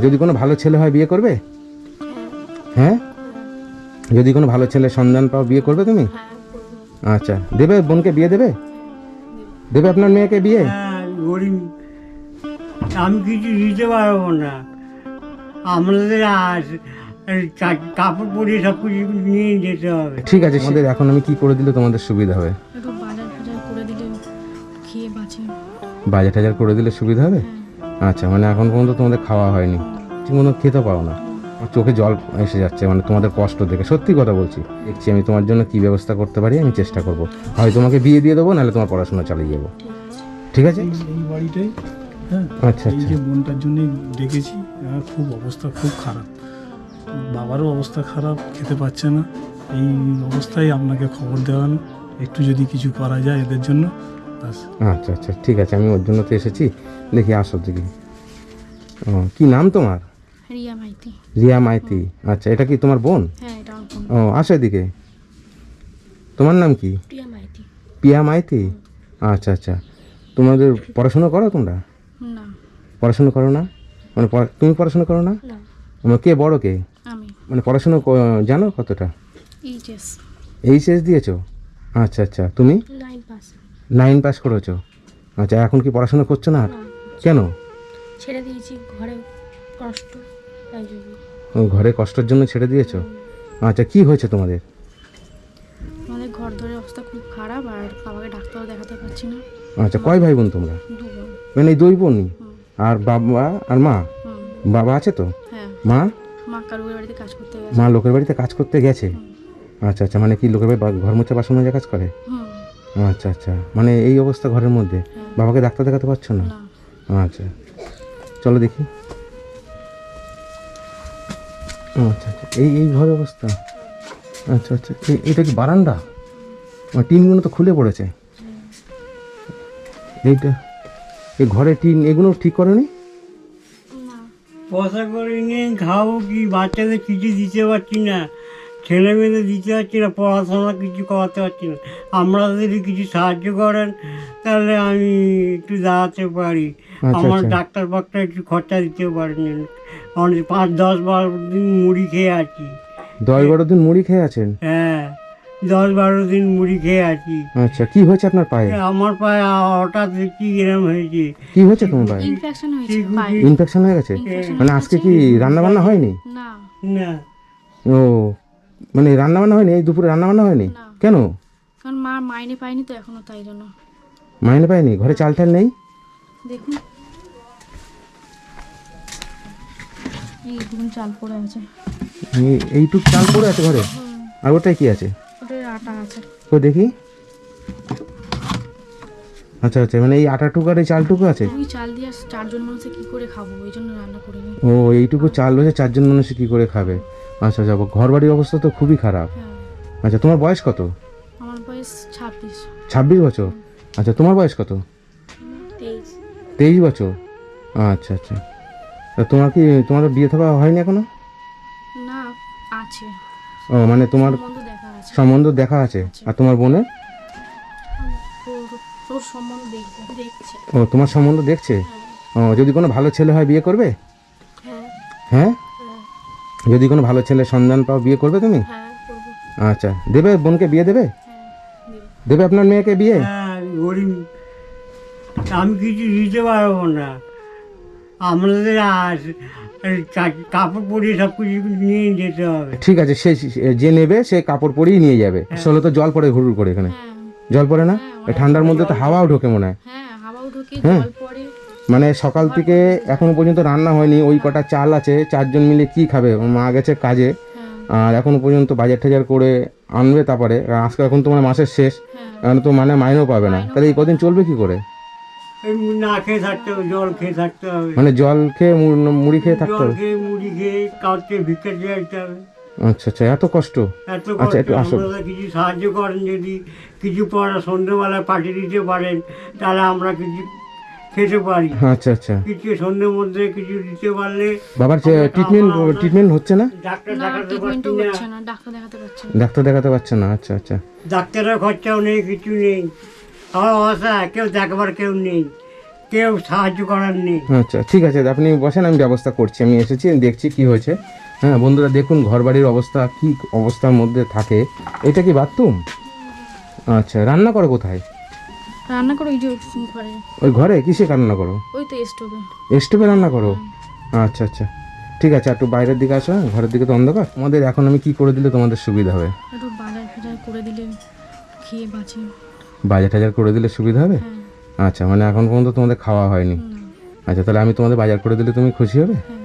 যদি কোনো ভালো ছেলে হয় বিয়ে করবে? হ্যাঁ? যদি কোনো ভালো ছেলে সন্ধান পাও বিয়ে করবে তুমি? হ্যাঁ আচ্ছা দেবে বোনকে বিয়ে দেবে? দেবে আপনার মেয়েকে বিয়ে? হ্যাঁ গরিব। আমি কিছু দিতে পারব না। আমাদের আর কাপড় পরিয়ে সব কিছু নিয়ে যেতে হবে। ঠিক আছে আমাদের এখন আমি কি করে দিলে তোমাদের সুবিধা হবে? বাজার ফাজার করে দিলে খেয়ে বাঁচে। বাজেট হাজার করে দিলে সুবিধা হবে? আচ্ছা মানে এখন পর্যন্ত তোমাদের খাওয়া হয়নি। ঠিক মতো খেতে পাও না। আমার চোখে জল এসে যাচ্ছে মানে তোমাদের কষ্ট দেখে। সত্যি কথা বলছি দেখছি আমি তোমার জন্য কি ব্যবস্থা করতে পারি আমি চেষ্টা করব। হয় তোমাকে বিয়ে দিয়ে দেবো নাহলে তোমার পড়াশোনা চালিয়ে যাব। ঠিক আছে? এই বাড়িটাই হ্যাঁ আচ্ছা এই আচ্ছা। যে বোনটার জন্যই ডেকেছি হ্যাঁ, খুব অবস্থা খুব খারাপ। বাবারও অবস্থা খারাপ খেতে পাচ্ছে না। এই অবস্থায় আপনাকে খবর দেওয়ানো একটু যদি কিছু করা যায় এদের জন্য। আচ্ছা আচ্ছা ঠিক আছে আমি ওর জন্য তো এসেছি। দেখি আসো দেখি। ও কি নাম তোমার? রিয়া মাইতি। রিয়া মাইতি। আচ্ছা এটা কি তোমার বোন? হ্যাঁ এটা ও আসো এদিকে। তোমার নাম কি? প্রিয়া মাইতি। পিয়া মাইতি? আচ্ছা আচ্ছা। তোমাদের পড়াশোনা করো তোমরা? না। পড়াশোনা করো না? মানে তুমি পড়াশোনা করো না? মানে কে বড় কে? আমি। মানে পড়াশোনা জানো কতটা? এইচএস এইচএস দিয়েছ? আচ্ছা আচ্ছা। তুমি? Nine pass. নাইন পাস করেছ। আচ্ছা এখন কি পড়াশোনা করছ না? আর? কেন? ছেড়ে দিয়েছি ঘরে কষ্ট তাই জন্য। ও, ঘরে কষ্টের জন্য ছেড়ে দিয়েছ? আচ্ছা কি হয়েছে তোমাদের? আমাদের ঘর ধরে অবস্থা খুব খারাপ আর বাবাকে ডাক্তারও দেখাতে পারছি না। আচ্ছা কয় ভাই বোন তোমরা? দু বোন। মানে এই দুই বোনই? আর বাবা আর মা? বাবা আছে তো? হ্যাঁ। মা? মা কারুর বাড়িতে কাজ করতে গেছে। মা লোকের বাড়িতে কাজ করতে গেছে? আচ্ছা আচ্ছা মানে কি লোকের বাড়ি ঘর মোছা বাসন মাজা কাজ করে? হুম। আচ্ছা আচ্ছা। মানে এই অবস্থা ঘরের মধ্যে? বাবাকে ডাক্তার দেখাতে পারছ না? না। আচ্ছা। চলো দেখি। আচ্ছা আচ্ছা। এই এই ঘর অবস্থা? আচ্ছা আচ্ছা। এটা কি বারান্দা? টিনগুলো তো খুলে পড়েছে। এইটা এই ঘরে টিন এগুলো ঠিক করেনি? না। পয়সা করে নিয়ে খাব কি বাচ্চাদের কিছু দিতে পারছি না। ছেলে মেয়েদের দিতে পারছি না পড়াশোনা কিছু করাতে পারছি না। আমরা যদি কিছু সাহায্য করেন তাহলে আমি একটু দাঁড়াতে পারি। আমার আচ্ছা। ডাক্তার ফাক্তার একটু খরচা দিতে পারেন। অনেক পাঁচ দশ বারো দিন মুড়ি খেয়ে আছি। দশ বারো দিন মুড়ি খেয়ে আছেন? হ্যাঁ দশ বারো দিন মুড়ি খেয়ে আছি। আচ্ছা কি হয়েছে আপনার পায়ে? আমার পায়ে হঠাৎ দেখছি এরম হয়েছে? কি হয়েছে তোমার পায়ে? ইনফেকশন হয়েছে ইনফেকশন হয়ে গেছে? মানে আজকে কি রান্না বান্না হয়নি? না। না। ও মানে রান্না বান্না হয়নি? এই দুপুরে রান্না বান্না হয়নি। কেন? কারণ মা মাইনে পায়নি তো এখনও তাই জন্য। মাইনে পায়নি? ঘরে চাল টাল নেই? দেখুন। এই দেখুন চাল পড়ে আছে। এই- এইটুক চাল পড়ে আছে ঘরে? আর ওটাই কি আছে? ওটার আটা আছে। তো দেখি। আচ্ছা আচ্ছা মানে এই আটাটুকু আর এই চালটুকু আছে? ওই চাল দিয়ে চারজন মানুষে কি করে খাব? ওই জন্য রান্না করিনি। ও এইটুকু চাল রয়েছে চারজন মানুষ কি করে খাবে? আচ্ছা আচ্ছা ঘর বাড়ির অবস্থা তো খুবই খারাপ। হ্যাঁ। আচ্ছা তোমার বয়স কত? আমার বয়স ছাব্বিশ। ছাব্বিশ বছর? আচ্ছা তোমার বয়স কত? তেইশ। বছর? আচ্ছা আচ্ছা। তা তোমার কি তোমার বিয়ে থাকা হয়নি এখনও? না আছে। ও মানে তোমার সম্বন্ধ দেখা আছে। আর তোমার বোনের? ও তোমার সম্বন্ধ দেখছে? ও যদি কোনো ভালো ছেলে হয় বিয়ে করবে? হ্যাঁ। হ্যাঁ? যদি কোনো ভালো ছেলে সন্ধান পাও বিয়ে করবে তুমি? হ্যাঁ আচ্ছা দেবে? বোনকে বিয়ে দেবে? হ্যাঁ দেবে আপনার মেয়েকে বিয়ে? হ্যাঁ গরিব। আমি কিছু দিতে পারব না। আমাদের আর কাপড় পরিয়ে সব কিছু নিয়ে যেতে হবে। ঠিক আছে সে যে নেবে সে কাপড় পরেই নিয়ে যাবে। আসলে তো জল পড়ে ঘুরুর করে এখানে। হ্যাঁ। জল পড়ে না? ঠান্ডার মধ্যে তো হাওয়াও ঢোকে মনে হয়। হ্যাঁ হাওয়াও ঢোকে। জল পড়ে। মানে সকাল থেকে এখনও পর্যন্ত রান্না হয়নি ওই কটা চাল আছে চারজন মিলে কি খাবে? মা গেছে কাজে হ্যাঁ। আর এখনও পর্যন্ত বাজার টাজার করে আনবে তারপরে আর আজকে এখন তোমার মাসের শেষ হ্যাঁ। এখন তো মানে মাইনেও পাবে না। তাহলে এই কদিন চলবে কি করে? না খেয়ে থাকতে হবে জল খেয়ে থাকতে হবে। মানে জল খেয়ে মুড়ি খেয়ে থাকতে হবে? খেয়ে মুড়ি খেয়ে কাউকে ভিক্ষা চাইতে হবে। আচ্ছা আচ্ছা এত কষ্ট? আচ্ছা, একটু আসো। কিছু সাহায্য করেন যদি কিছু পড়া সন্ধ্যেবেলায় পাঠিয়ে দিতে পারেন তাহলে আমরা কিছু খেতে পারি। আচ্ছা আচ্ছা। কিছু সন্ধ্যের মধ্যে কিছু দিতে পারলে বাবার ট্রিটমেন্ট ট্রিটমেন্ট হচ্ছে না? ডাক্তার দেখাতে পারছি না। ডাক্তার দেখাতে পারছে না। ডাক্তার দেখাতে পারছে না আচ্ছা আচ্ছা। ডাক্তারের খরচাও নেই কিছু নেই। আমার অবস্থা কেউ দেখবার কেউ নেই। কেউ সাহায্য করার নেই। আচ্ছা ঠিক আছে আপনি বসেন আমি ব্যবস্থা করছি আমি এসেছি দেখছি কি হয়েছে। হ্যাঁ বন্ধুরা দেখুন ঘরবাড়ির অবস্থা কি অবস্থার মধ্যে থাকে। এটা কি বাথরুম? আচ্ছা রান্না করো কোথায়? রান্না করে ওই যে ঘরে। ওই ঘরে? কিসে রান্না করো? ওই তো স্টোভে। স্টোভে রান্না করো? আচ্ছা আচ্ছা। ঠিক আছে একটু বাইরের দিকে আসো হ্যাঁ? ঘরের দিকে তো অন্ধকার। তোমাদের এখন আমি কি করে দিলে তোমাদের সুবিধা হবে? একটু বাজার ফাজার করে দিলে খেয়ে বাঁচি। বাজার টাজার করে দিলে সুবিধা হবে? হ্যাঁ। আচ্ছা মানে এখন পর্যন্ত তোমাদের খাওয়া হয়নি। আচ্ছা তাহলে আমি তোমাদের বাজার করে দিলে তুমি খুশি হবে? হ্যাঁ।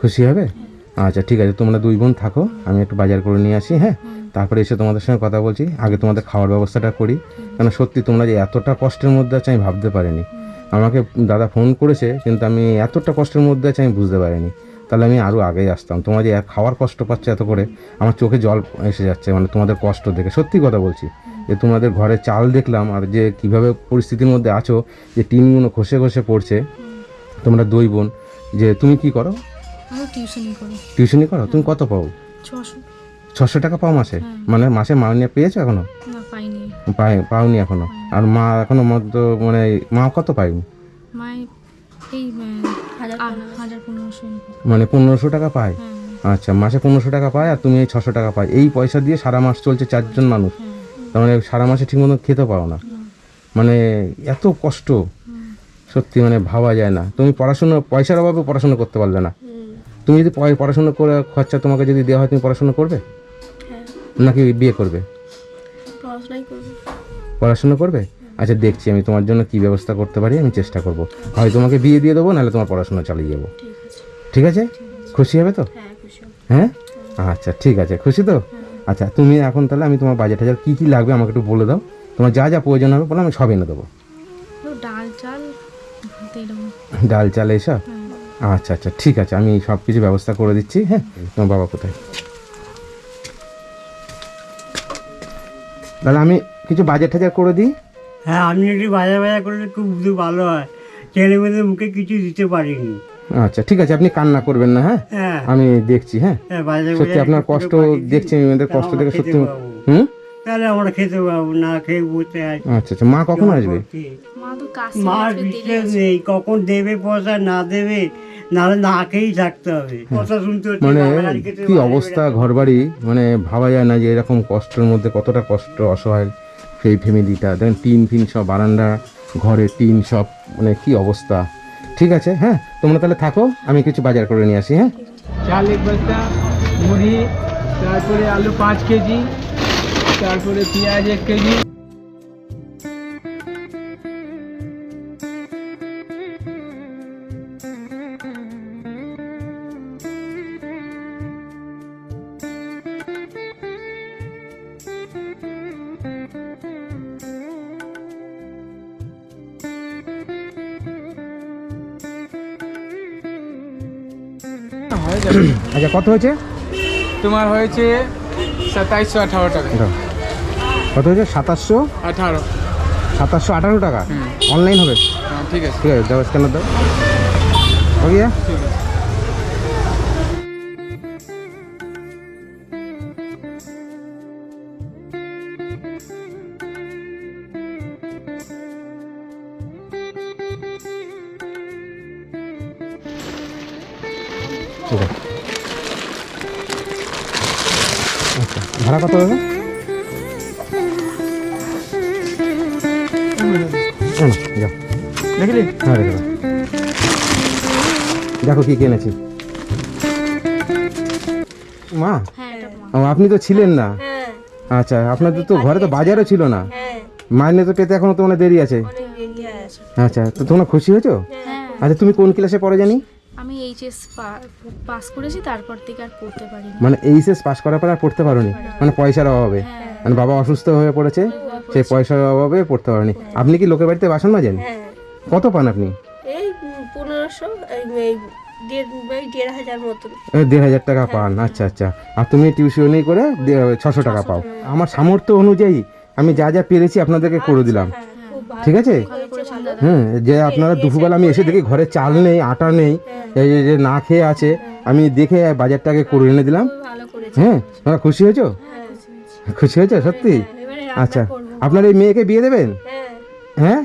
খুশি হবে? আচ্ছা ঠিক আছে তোমরা দুই বোন থাকো আমি একটু বাজার করে নিয়ে আসি হ্যাঁ? তারপরে এসে তোমাদের সঙ্গে কথা বলছি আগে তোমাদের খাওয়ার ব্যবস্থাটা করি। কেন সত্যি তোমরা যে এতটা কষ্টের মধ্যে আছে আমি ভাবতে পারিনি। আমাকে দাদা ফোন করেছে কিন্তু আমি এতটা কষ্টের মধ্যে আছে আমি বুঝতে পারিনি। তাহলে আমি আরও আগেই আসতাম। তোমরা যে খাওয়ার কষ্ট পাচ্ছ এত করে আমার চোখে জল এসে যাচ্ছে মানে তোমাদের কষ্ট দেখে। সত্যি কথা বলছি যে তোমাদের ঘরে চাল দেখলাম আর যে কীভাবে পরিস্থিতির মধ্যে আছো যে টিনগুলো খসে খসে পড়ছে তোমরা দুই বোন যে তুমি কি করো? আমি টিউশনই করি। টিউশনি করো? তুমি কত পাও? ছশো। ছশো টাকা পাও মাসে? মানে মাসে মাইনে পেয়েছ এখনও? না পাইনি। পাই পাওনি এখনও? আর মা এখনও মধ্য মানে মা কত পাই মাই এই হাজার হাজার পনেরোশো মানে পনেরোশো টাকা পায়? হ্যাঁ। আচ্ছা মাসে পনেরোশো টাকা পায় আর তুমি এই ছশো টাকা পাই এই পয়সা দিয়ে সারা মাস চলছে চারজন মানুষ। হ্যাঁ। তার মানে সারা মাসে ঠিক মতো খেতে পাও না। মানে এত কষ্ট। সত্যি মানে ভাবা যায় না। তুমি পড়াশুনো পয়সার অভাবে পড়াশোনা করতে পারলে না। তুমি যদি পড়াশোনা করে খরচা তোমাকে যদি দেওয়া হয় তুমি পড়াশোনা করবে? নাকি বিয়ে করবে? পড়াশোনা করবে? আচ্ছা দেখছি আমি তোমার জন্য কি ব্যবস্থা করতে পারি আমি চেষ্টা করব। হয় তোমাকে বিয়ে দিয়ে দেবো নাহলে তোমার পড়াশোনা চালিয়ে যাব। ঠিক আছে। খুশি হবে তো? হ্যাঁ। হ্যাঁ? আচ্ছা ঠিক আছে। খুশি তো? আচ্ছা তুমি এখন তাহলে আমি তোমার বাজেট হাজার কী কী লাগবে আমাকে একটু বলে দাও। তোমার যা যা প্রয়োজন হবে বলে আমি সব এনে দেবো। ডাল চাল ডাল চাল এইসব? হ্যাঁ। আচ্ছা আচ্ছা ঠিক আছে আমি সব কিছু ব্যবস্থা করে দিচ্ছি হ্যাঁ? তোমার বাবা কোথায়? তাহলে আমি কিছু বাজেট হাজার করে দিই? হ্যাঁ আপনি একটু বাজার বাজার করলে খুব ভালো হয় ছেলে মেয়েদের মুখে কিছু দিতে পারিনি। আচ্ছা ঠিক আছে আপনি কান্না করবেন না হ্যাঁ? হ্যাঁ। আমি দেখছি হ্যাঁ? হ্যাঁ বাজার সত্যি আপনার কষ্ট। দেখছি আমি এদের কষ্ট দেখে সত্যি হুম? তাহলে আমরা খেতে পাবো না খেয়ে বসে আছি। আচ্ছা আচ্ছা মা কখন আসবে? মা তো কাজ বিশ্বাস নেই কখন দেবে পয়সা না দেবে নাহলে না খেয়েই থাকতে হবে কথা শুনতে হচ্ছে মানে কি অবস্থা ঘরবাড়ি? মানে ভাবা যায় না যে এরকম কষ্টের মধ্যে কতটা কষ্ট অসহায় সেই ফ্যামিলিটা। দেখেন টিন ফিন সব বারান্দা ঘরে টিন সব মানে কি অবস্থা? ঠিক আছে হ্যাঁ তোমরা তাহলে থাকো আমি কিছু বাজার করে নিয়ে আসি হ্যাঁ? চাল এক বস্তা মুড়ি তারপরে আলু পাঁচ কেজি তারপরে পেঁয়াজ এক কেজি। হয়ে যাবে। আচ্ছা কত হয়েছে? তোমার হয়েছে সাতাইশশো আঠারো টাকা। কত হয়েছে? সাতাশশো? আঠারো। সাতাশশো আঠারো টাকা? অনলাইন হবে? হ্যাঁ ঠিক আছে। ঠিক আছে দাও স্ক্যানার দাও। ওকে ঠিক আছে আচ্ছা ভাড়া কত হবে? দেখলি? হ্যাঁ রেখে দেখো কি কিনেছি। মা? হ্যাঁ এটা মা। ও, আপনি তো ছিলেন না। আচ্ছা আপনাদের তো ঘরে তো বাজারও ছিল না। মাইনে তো পেতে এখনও তোমার দেরি আছে। আচ্ছা তো তোমরা খুশি হয়েছো? হ্যাঁ। আচ্ছা তুমি কোন ক্লাসে পড়ে জানি? আমি এইচএস পাস করেছি তারপর থেকে আর পড়তে পারিনি। মানে এইচএস পাস করার পর আর পড়তে পারোনি? মানে পয়সার অভাবে? মানে বাবা অসুস্থ হয়ে পড়েছে সেই পয়সার অভাবে পড়তে পারোনি। আপনি কি লোকের বাড়িতে বাসন মাজেন? কত পান আপনি? এই পনেরোশো এই এই দেড় হাজার টাকা পান আচ্ছা আচ্ছা। আর তুমি টিউশনি করে ছশো টাকা পাও। আমার সামর্থ্য অনুযায়ী আমি যা যা পেরেছি আপনাদেরকে করে দিলাম। ঠিক আছে? হ্যাঁ যে আপনারা দুপুরবেলা আমি এসে দেখি ঘরে চাল নেই আটা নেই এই যে- না খেয়ে আছে আমি দেখে বাজারটাকে করে এনে দিলাম। হ্যাঁ তোমরা খুশি হয়েছো? খুশি হয়েছো। সত্যি? আচ্ছা আপনার এই মেয়েকে বিয়ে দেবেন? হ্যাঁ। হ্যাঁ?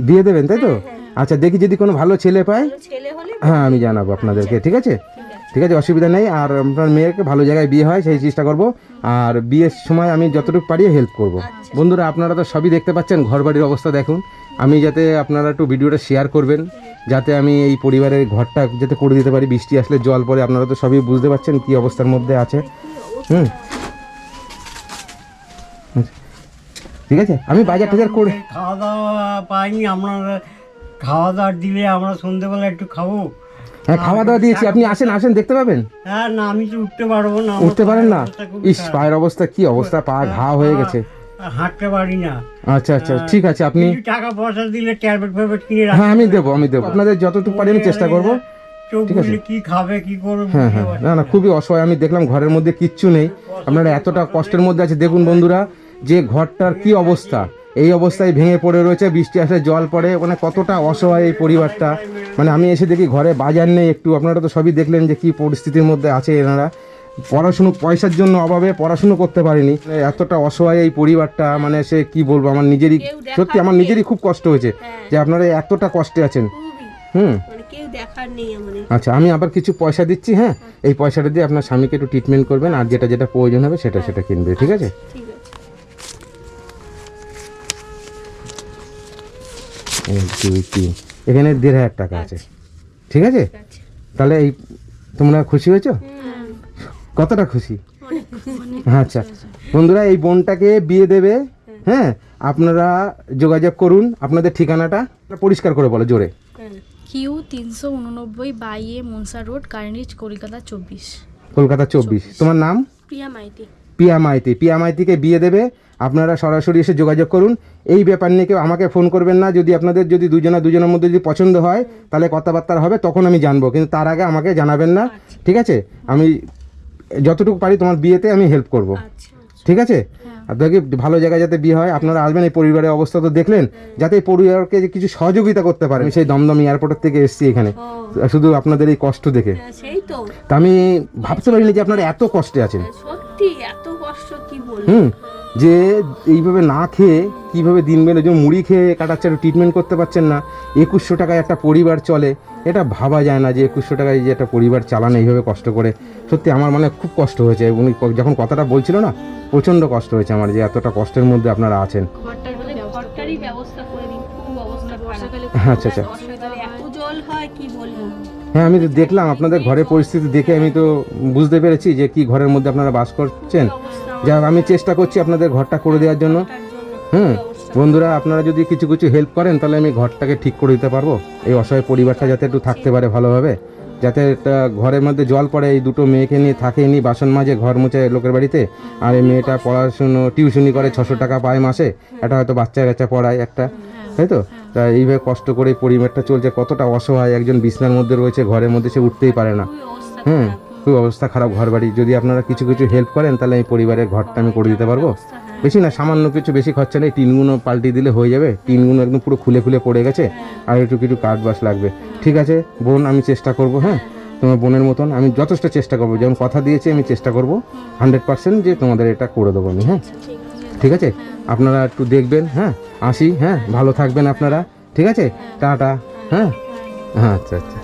বিয়ে দেবেন তাই তো? হ্যাঁ আচ্ছা দেখি যদি কোনো ভালো ছেলে পাই হলে হ্যাঁ আমি জানাব আপনাদেরকে ঠিক আছে? ঠিক আছে অসুবিধা নেই। আর আপনার মেয়েকে ভালো জায়গায় বিয়ে হয় সেই চেষ্টা করব। আর বিয়ের সময় আমি যতটুকু পারি হেল্প করব। বন্ধুরা আপনারা তো সবই দেখতে পাচ্ছেন ঘর বাড়ির অবস্থা দেখুন। আমি যাতে আপনারা একটু ভিডিওটা শেয়ার করবেন যাতে আমি এই পরিবারের ঘরটা যাতে করে দিতে পারি বৃষ্টি আসলে জল পড়ে আপনারা তো সবই বুঝতে পারছেন কি অবস্থার মধ্যে আছে। হুম। আচ্ছা। ঠিক আছে আমি বাজার টাজার করে খাওয়া দাওয়া পাইনি আপনারা খাওয়া দাওয়া দিলে আমরা সন্ধ্যেবেলা একটু খাব। হ্যাঁ খাওয়া দাওয়া দিয়েছি। আপনি আসেন আসেন দেখতে পাবেন? হ্যাঁ না আমি উঠতে পারব না উঠতে পারেন না? ইস পায়ের অবস্থা কি অবস্থা? পা ঘা হয়ে গেছে। হাঁটতে পারি না। আচ্ছা আচ্ছা ঠিক আছে আপনি টাকা পয়সা দিলে ট্যাবলেট ফ্যাবলেট কিনে হ্যাঁ আমি দেবো আমি দেবো। আপনাদের যতটুকু পারি আমি চেষ্টা করব। চোখ বুঝলে কি খাবে কি করবে হ্যাঁ হ্যাঁ। না না খুবই অসহায়। আমি দেখলাম ঘরের মধ্যে কিচ্ছু নেই। আপনারা এতটা কষ্টের মধ্যে আছে দেখুন বন্ধুরা যে ঘরটার কি অবস্থা। এই অবস্থায় ভেঙে পড়ে রয়েছে বৃষ্টি আসলে জল পড়ে মানে কতটা অসহায় এই পরিবারটা। মানে আমি এসে দেখি ঘরে বাজার নেই একটু আপনারা তো সবই দেখলেন যে কি পরিস্থিতির মধ্যে আছে এনারা। পড়াশুনো পয়সার জন্য অভাবে পড়াশুনো করতে পারিনি। এতটা অসহায় এই পরিবারটা মানে সে কি বলব আমার নিজেরই সত্যি আমার নিজেরই খুব কষ্ট হয়েছে যে আপনারা এতটা কষ্টে আছেন। হুম। মানে আচ্ছা আমি আবার কিছু পয়সা দিচ্ছি হ্যাঁ? এই পয়সাটা দিয়ে আপনার স্বামীকে একটু ট্রিটমেন্ট করবেন আর যেটা যেটা প্রয়োজন হবে সেটা সেটা কিনবে ঠিক আছে? এক, দুই তিন এখানে দেড় হাজার টাকা আছে। ঠিক আছে? তাহলে এই তোমরা খুশি হয়েছো? কতটা খুশি? আচ্ছা। বন্ধুরা এই বোনটাকে বিয়ে দেবে। হ্যাঁ। আপনারা যোগাযোগ করুন। আপনাদের ঠিকানাটা পরিষ্কার করে বলো জোরে। হ্যাঁ। কিউ তিনশো উননব্বই বাইয়ে মনসা রোড কার্নিজ কলকাতা চব্বিশ। কলকাতা চব্বিশ। তোমার নাম? প্রিয়া মাইতি। পিয়া মাইতি। পিয়া মাইতিকে বিয়ে দেবে। আপনারা সরাসরি এসে যোগাযোগ করুন। এই ব্যাপার নিয়ে কেউ আমাকে ফোন করবেন না। যদি আপনাদের যদি দুজনা দুজনের মধ্যে যদি পছন্দ হয় তাহলে কথাবার্তা হবে তখন আমি জানব। কিন্তু তার আগে আমাকে জানাবেন না। ঠিক আছে? আমি যতটুকু পারি তোমার বিয়েতে আমি হেল্প করব। আচ্ছা। ঠিক আছে? আপনাকে ভালো জায়গায় যাতে বিয়ে হয় আপনারা আসবেন এই পরিবারের অবস্থা তো দেখলেন। যাতে এই পরিবারকে যে কিছু সহযোগিতা করতে পারেন সেই দমদম এয়ারপোর্টের থেকে এসেছি এখানে। শুধু আপনাদের এই কষ্ট দেখে। হ্যাঁ, তো। তা আমি ভাবতে পারিনি যে আপনারা এত কষ্টে আছেন। সত্যি এত কষ্ট কি হুম। যে এইভাবে না খেয়ে কীভাবে দিন বেলে যে মুড়ি খেয়ে কাটাচ্ছে ট্রিটমেন্ট করতে পারছেন না একুশশো টাকায় একটা পরিবার চলে এটা ভাবা যায় না যে একুশশো টাকায় যে একটা পরিবার চালানো এইভাবে কষ্ট করে। সত্যি আমার মানে খুব কষ্ট হয়েছে। উনি যখন কথাটা বলছিল না প্রচণ্ড কষ্ট হয়েছে আমার যে এতটা কষ্টের মধ্যে আপনারা আছেন। আচ্ছা আচ্ছা। জল হয় কি বলব? হ্যাঁ আমি তো দেখলাম আপনাদের ঘরের পরিস্থিতি দেখে আমি তো বুঝতে পেরেছি যে কি ঘরের মধ্যে আপনারা বাস করছেন। যা আমি চেষ্টা করছি আপনাদের ঘরটা করে দেওয়ার জন্য। হুম বন্ধুরা আপনারা যদি কিছু কিছু হেল্প করেন তাহলে আমি ঘরটাকে ঠিক করে দিতে পারব। এই অসহায় পরিবারটা যাতে একটু থাকতে পারে ভালোভাবে। যাতে একটা ঘরের মধ্যে জল পড়ে, এই দুটো মেয়েকে নিয়ে থাকে নি বাসন মাজে, ঘর মুছে লোকের বাড়িতে। আর এই মেয়েটা পড়াশুনো, টিউশনি করে ছশো টাকা পায় মাসে। এটা হয়তো বাচ্চা কাচ্চা পড়ায় একটা, তাই তো? তা এইভাবে কষ্ট করে পরিবারটা চলছে, কতটা অসহায় একজন বিছনার মধ্যে রয়েছে, ঘরের মধ্যে সে উঠতেই পারে না। হুম খুব অবস্থা খারাপ ঘর বাড়ি যদি আপনারা কিছু কিছু হেল্প করেন, তাহলে এই পরিবারের ঘরটা আমি করে দিতে পারব। বেশি না, সামান্য কিছু বেশি খরচা নেই টিনগুলো পাল্টে দিলে হয়ে যাবে। টিনগুলো একদম পুরো খুলে খুলে পড়ে গেছে, আর একটু কিছু কাঠ বাস লাগবে। ঠিক আছে, বোন, আমি চেষ্টা করব হ্যাঁ? তোমার বোনের মতন আমি যথেষ্ট চেষ্টা করব, যেমন কথা দিয়েছি, আমি চেষ্টা করব হান্ড্রেড পার্সেন্ট যে তোমাদের এটা করে দেবো আমি হ্যাঁ? ঠিক আছে, আপনারা একটু দেখবেন হ্যাঁ? আসি হ্যাঁ? ভালো থাকবেন আপনারা, ঠিক আছে? টাটা হ্যাঁ হ্যাঁ? আচ্ছা আচ্ছা।